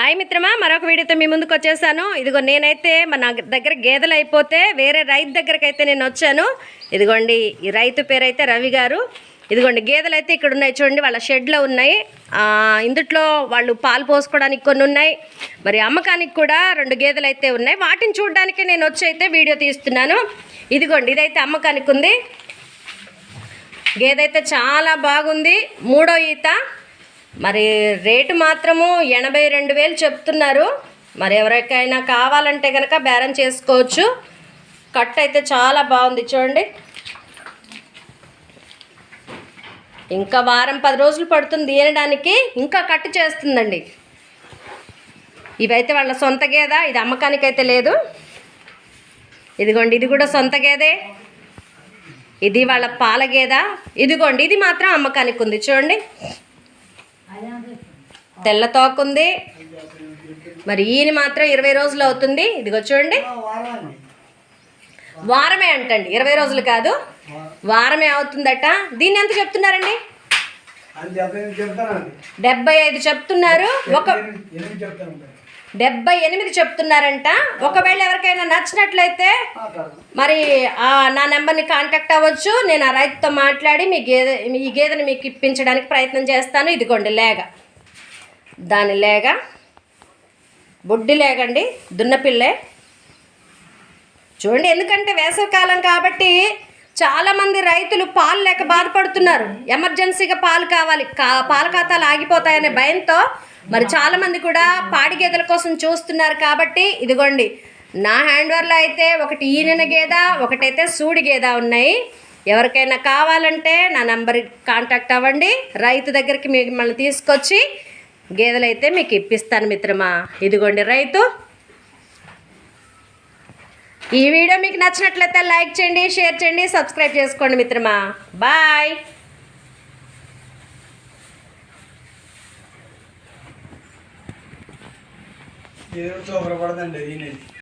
Hi మిత్రమా మరొక వీడియోతో మీ ముందుకు వచ్చేసాను. ఇదిగో నేనైతే మన దగ్గర గేదెలు అయిపోతే వేరే రైతు దగ్గరకు అయితే నేను వచ్చాను. ఇదిగోండి ఈ రైతు పేరు అయితే రవి గారు. ఇదిగోండి గేదెలు అయితే ఇక్కడ ఉన్నాయి చూడండి వాళ్ళ షెడ్లో ఉన్నాయి. ఇందుట్లో వాళ్ళు పాలు పోసుకోవడానికి కొన్ని ఉన్నాయి. మరి అమ్మకానికి కూడా రెండు గేదెలు అయితే ఉన్నాయి. వాటిని చూడడానికి నేను వచ్చి అయితే వీడియో తీస్తున్నాను. ఇదిగోండి ఇదైతే అమ్మకానికి ఉంది. గేదె అయితే చాలా బాగుంది. మూడో ఈత. మరి రేటు మాత్రము ఎనభై రెండు వేలు చెప్తున్నారు. మరి ఎవరికైనా కావాలంటే కనుక బేరం చేసుకోవచ్చు. కట్ అయితే చాలా బాగుంది చూడండి. ఇంకా వారం పది రోజులు పడుతుంది తీయడానికి ఇంకా కట్ చేస్తుందండి. ఇవైతే వాళ్ళ సొంత గేద ఇది అమ్మకానికి అయితే లేదు. ఇదిగోండి ఇది కూడా సొంత గేదే. ఇది వాళ్ళ పాల గేద. ఇదిగోండి ఇది మాత్రం అమ్మకానికి ఉంది చూడండి. తెల్ల తోకుంది మరి ఈయన మాత్రం ఇరవై రోజులు అవుతుంది. ఇదిగో చూడండి. వారమే. అంటండి. ఇరవై రోజులు కాదు. వారమే అవుతుందట. దీన్ని ఎంత చెప్తున్నారండి? డెబ్బై ఐదు చెప్తున్నారు. ఒక డెబ్బై ఎనిమిది చెప్తున్నారంట. ఒకవేళ ఎవరికైనా నచ్చినట్లయితే మరి ఆ, నా నెంబర్ని కాంటాక్ట్ అవ్వచ్చు. నేను ఆ రైతుతో మాట్లాడి మీ గేదె ఈ గేదెని మీకు ఇప్పించడానికి ప్రయత్నం చేస్తాను. ఇదిగోండి లేగ. దాని లేగ బొడ్డి లేగండి దున్నపిల్లే చూడండి ఎందుకంటే వేసవికాలం కాబట్టి చాలామంది రైతులు పాలు లేక బాధపడుతున్నారు. ఎమర్జెన్సీగా పాలు కావాలి కా పాల ఖాతాలు ఆగిపోతాయనే భయంతో మరి చాలామంది కూడా పాడి గేదెల కోసం చూస్తున్నారు కాబట్టి ఇదిగోండి నా హ్యాండ్వర్లో అయితే ఒకటి ఈనెన గేద ఒకటైతే సూడి గేద ఉన్నాయి. ఎవరికైనా కావాలంటే నా నంబర్ కాంటాక్ట్ అవ్వండి. రైతు దగ్గరికి మిమ్మల్ని తీసుకొచ్చి గేదెలైతే మీకు ఇప్పిస్తాను మిత్రమా. ఇదిగోండి రైతు. ఈ వీడియో మీకు నచ్చినట్లయితే లైక్ చేయండి షేర్ చేయండి సబ్స్క్రైబ్ చేసుకోండి మిత్రమా. బాయ్. ఏదో చూపరపడదండి